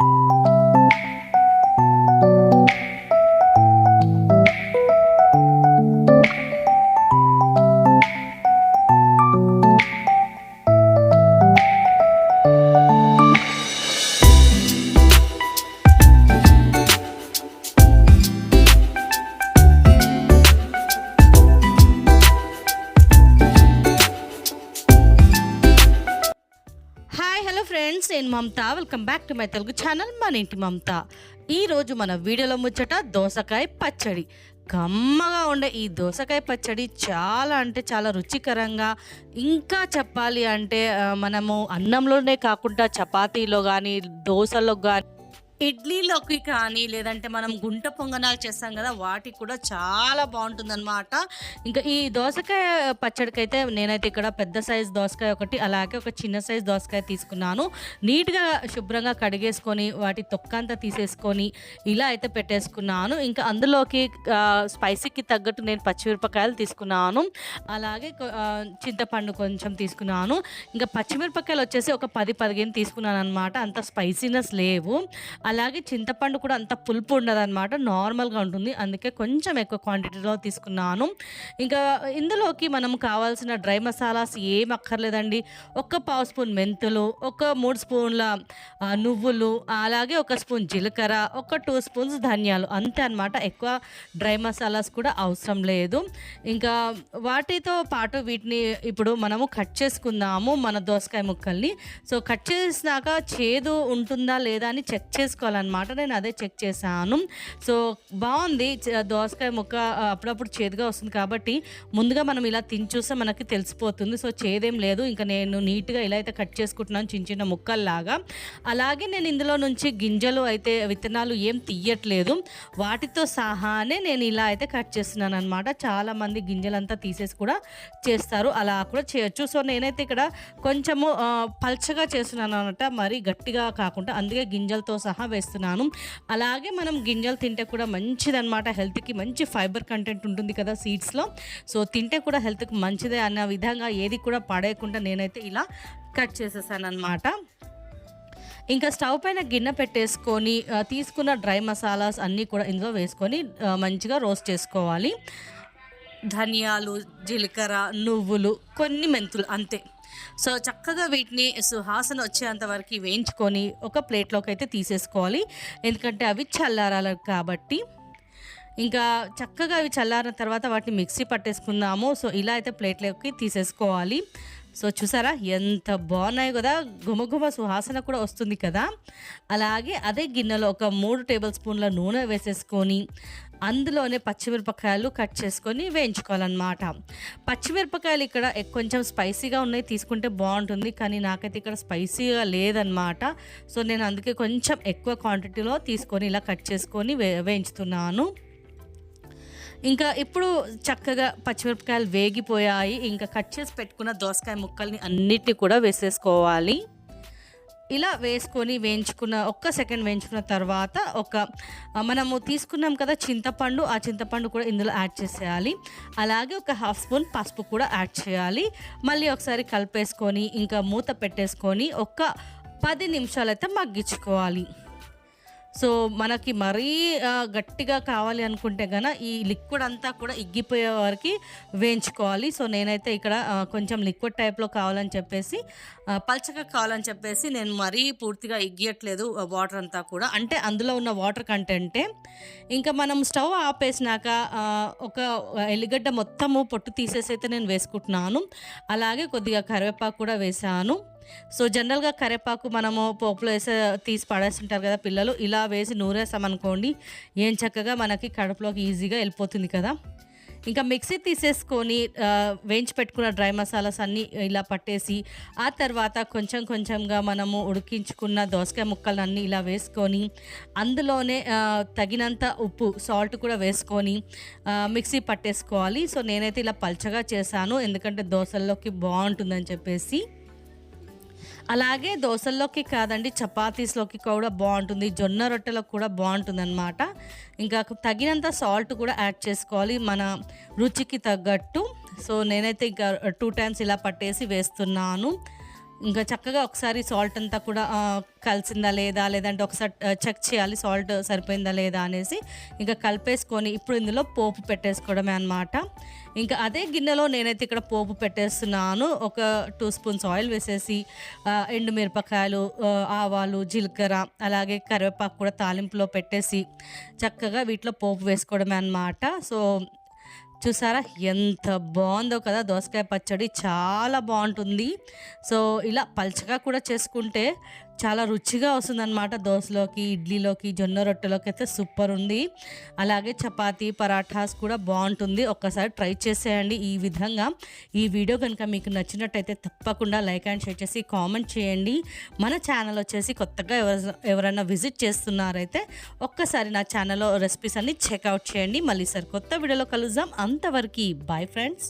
you friends నేను Mamata. Welcome back to my Telugu channel మన ఇంటి మమత. ఈరోజు మన వీడియోలో ముచ్చట దోసకాయ పచ్చడి. కమ్మగా ఉండే ఈ దోసకాయ పచ్చడి చాలా అంటే చాలా రుచికరంగా ఇంకా చెప్పాలి అంటే మనము అన్నంలోనే కాకుండా చపాతీలో కానీ దోశలో కానీ ఇడ్లీలోకి కానీ లేదంటే మనం గుంట పొంగనాలు చేస్తాం కదా వాటికి కూడా చాలా బాగుంటుందన్నమాట. ఇంకా ఈ దోసకాయ పచ్చడికి అయితే నేనైతే ఇక్కడ పెద్ద సైజ్ దోసకాయ ఒకటి అలాగే ఒక చిన్న సైజ్ దోసకాయ తీసుకున్నాను. నీట్గా శుభ్రంగా కడిగేసుకొని వాటి తొక్కంతా తీసేసుకొని ఇలా అయితే పెట్టేసుకున్నాను. ఇంకా అందులోకి స్పైసీకి తగ్గట్టు నేను పచ్చిమిరపకాయలు తీసుకున్నాను. అలాగే చింతపండు కొంచెం తీసుకున్నాను. ఇంకా పచ్చిమిరపకాయలు వచ్చేసి ఒక పది పదిహేను తీసుకున్నాను అనమాట అంత స్పైసీనెస్ లేవు. అలాగే చింతపండు కూడా అంత పులుపు ఉండదు అనమాట నార్మల్గా ఉంటుంది. అందుకే కొంచెం ఎక్కువ క్వాంటిటీలో తీసుకున్నాను. ఇంకా ఇందులోకి మనం కావాల్సిన డ్రై మసాలాస్ ఏం అక్కర్లేదండి. ఒక్క పావు స్పూన్ మెంతులు ఒక మూడు స్పూన్ల నువ్వులు అలాగే ఒక స్పూన్ జీలకర్ర ఒక టూ స్పూన్స్ ధనియాలు. అంతే అనమాట ఎక్కువ డ్రై మసాలాస్ కూడా అవసరం లేదు. ఇంకా వాటితో పాటు వీటిని ఇప్పుడు మనము కట్ చేసుకుందాము మన దోసకాయ ముక్కల్ని. సో కట్ చేసినాక చేదు ఉంటుందా లేదా అని చెక్ చేసుకోవాలన్నమాట నేను అదే చెక్ చేశాను. సో బాగుంది. దోసకాయ ముక్క అప్పుడప్పుడు చేదుగా వస్తుంది కాబట్టి ముందుగా మనం ఇలా తిని చూస్తే మనకి తెలిసిపోతుంది. సో చేదేం లేదు. ఇంకా నేను నీట్గా ఇలా అయితే కట్ చేసుకుంటున్నాను చిన్న చిన్న ముక్కల్లాగా. అలాగే నేను ఇందులో నుంచి గింజలు అయితే విత్తనాలు ఏం తీయట్లేదు. వాటితో సహానే నేను ఇలా అయితే కట్ చేస్తున్నాను అనమాట చాలామంది గింజలంతా తీసేసి కూడా చేస్తారు. అలా కూడా చేయొచ్చు. సో నేనైతే ఇక్కడ కొంచెము పల్చగా చేస్తున్నాను అనమాట మరి గట్టిగా కాకుండా అందుకే గింజలతో సహా వేస్తున్నాను. అలాగే మనం గింజలు తింటే కూడా మంచిదన్నమాట. హెల్త్కి మంచి ఫైబర్ కంటెంట్ ఉంటుంది కదా సీడ్స్లో. సో తింటే కూడా హెల్త్కి మంచిదే అన్న విధంగా ఏది కూడా పడేయకుండా నేనైతే ఇలా కట్ చేసేసాను అనమాట ఇంకా స్టవ్ పైన గిన్నె పెట్టేసుకొని తీసుకున్న డ్రై మసాలాస్ అన్నీ కూడా ఇందులో వేసుకొని మంచిగా రోస్ట్ చేసుకోవాలి. ధనియాలు జీలకర్ర నువ్వులు కొన్ని మెంతులు అంతే. సో చక్కగా వీటిని సుహాసన వచ్చేంత వరకు వేయించుకొని ఒక ప్లేట్లోకి అయితే తీసేసుకోవాలి. ఎందుకంటే అవి చల్లారాలి కాబట్టి. ఇంకా చక్కగా అవి చల్లారిన తర్వాత వాటిని మిక్సీ పట్టేసుకుందాము. సో ఇలా అయితే ప్లేట్లోకి తీసేసుకోవాలి. సో చూసారా ఎంత బాగున్నాయి కదా. గుమగుమ సువాసన కూడా వస్తుంది కదా. అలాగే అదే గిన్నెలో ఒక మూడు టేబుల్ స్పూన్ల నూనె వేసేసుకొని అందులోనే పచ్చిమిరపకాయలు కట్ చేసుకొని వేయించుకోవాలన్నమాట. పచ్చిమిరపకాయలు ఇక్కడ కొంచెం స్పైసీగా ఉన్నాయి తీసుకుంటే బాగుంటుంది కానీ నాకైతే ఇక్కడ స్పైసీగా లేదనమాట సో నేను అందుకే కొంచెం ఎక్కువ క్వాంటిటీలో తీసుకొని ఇలా కట్ చేసుకొని వే వేయించుతున్నాను. ఇంకా ఇప్పుడు చక్కగా పచ్చిమిరపకాయలు వేగిపోయాయి. ఇంకా కట్ చేసి పెట్టుకున్న దోసకాయ ముక్కల్ని అన్నిటిని కూడా వేసేసుకోవాలి. ఇలా వేసుకొని వేయించుకున్న ఒక్క సెకండ్ వేయించుకున్న తర్వాత ఒక మనము తీసుకున్నాం కదా చింతపండు ఆ చింతపండు కూడా ఇందులో యాడ్ చేసేయాలి. అలాగే ఒక హాఫ్ స్పూన్ పసుపు కూడా యాడ్ చేయాలి. మళ్ళీ ఒకసారి కలిపేసుకొని ఇంకా మూత పెట్టేసుకొని ఒక పది నిమిషాలు అయితే మగ్గించుకోవాలి. సో మనకి మరీ గట్టిగా కావాలి అనుకుంటే కనుక ఈ లిక్విడ్ అంతా కూడా ఇగ్గిపోయే వరకు వేయించుకోవాలి. సో నేనైతే ఇక్కడ కొంచెం లిక్విడ్ టైప్లో కావాలని చెప్పేసి పల్చగా కావాలని చెప్పేసి నేను మరీ పూర్తిగా ఇగ్గియట్లేదు వాటర్ అంతా కూడా. అంటే అందులో ఉన్న వాటర్ కంటెంటే ఇంకా మనం స్టవ్ ఆపేసినాక ఒక ఎల్లిగడ్డ మొత్తము పొట్టు తీసేసి అయితే నేను వేసుకుంటున్నాను. అలాగే కొద్దిగా కరివేపాకు కూడా వేసాను సో జనరల్గా కరివేపాకు మనము పోపులో వేసే తీసి పడేస్తుంటారు కదా పిల్లలు ఇలా వేసి నూరేసామనుకోండి ఏం చక్కగా మనకి కడుపులోకి ఈజీగా వెళ్ళిపోతుంది కదా. ఇంకా మిక్సీ తీసేసుకొని వేయించి పెట్టుకున్న డ్రై మసాలాస్ అన్నీ ఇలా పట్టేసి ఆ తర్వాత కొంచెం కొంచెంగా మనము ఉడికించుకున్న దోసకాయ ముక్కలు అన్నీ ఇలా వేసుకొని అందులోనే తగినంత ఉప్పు సాల్ట్ కూడా వేసుకొని మిక్సీ పట్టేసుకోవాలి. సో నేనైతే ఇలా పల్చగా చేశాను ఎందుకంటే దోశల్లోకి బాగుంటుందని చెప్పేసి. అలాగే దోశల్లోకి కాదండి చపాతీస్లోకి కూడా బాగుంటుంది జొన్న రొట్టెలకు కూడా బాగుంటుంది అనమాట ఇంకా తగినంత సాల్ట్ కూడా యాడ్ చేసుకోవాలి మన రుచికి తగ్గట్టు. సో నేనైతే ఇంకా టూ టైమ్స్ ఇలా పట్టేసి వేస్తున్నాను. ఇంకా చక్కగా ఒకసారి సాల్ట్ అంతా కూడా కలిసిందా లేదా లేదంటే ఒకసారి చెక్ చేయాలి సాల్ట్ సరిపోయిందా లేదా అనేసి ఇంకా కలిపేసుకొని ఇప్పుడు ఇందులో పోపు పెట్టేసుకోవడమే అనమాట ఇంకా అదే గిన్నెలో నేనైతే ఇక్కడ పోపు పెట్టేస్తున్నాను. ఒక టూ స్పూన్స్ ఆయిల్ వేసేసి ఎండుమిరపకాయలు ఆవాలు జీలకర్ర అలాగే కరివేపాకు కూడా తాలింపులో పెట్టేసి చక్కగా వీటిలో పోపు వేసుకోవడమే అనమాట సో చూసారా? ఎంత బాగుందో కదా దోసకాయ పచ్చడి. చాలా బాగుంటుంది. సో ఇలా పల్చగా కూడా చేసుకుంటే చాలా రుచిగా వస్తుందన్నమాట దోశలోకి ఇడ్లీలోకి జొన్న రొట్టెలోకి అయితే సూపర్ ఉంది. అలాగే చపాతీ పరాఠాస్ కూడా బాగుంటుంది. ఒక్కసారి ట్రై చేసేయండి ఈ విధంగా. ఈ వీడియో కనుక మీకు నచ్చినట్టయితే తప్పకుండా లైక్ అండ్ షేర్ చేసి కామెంట్ చేయండి. మన ఛానల్ వచ్చేసి కొత్తగా ఎవరు ఎవరైనా విజిట్ చేస్తున్నారైతే ఒక్కసారి నా ఛానల్లో రెసిపీస్ అన్ని చెక్అవుట్ చేయండి. మళ్ళీ సార్ కొత్త వీడియోలో కలుద్దాం. అంతవరకు బాయ్ ఫ్రెండ్స్.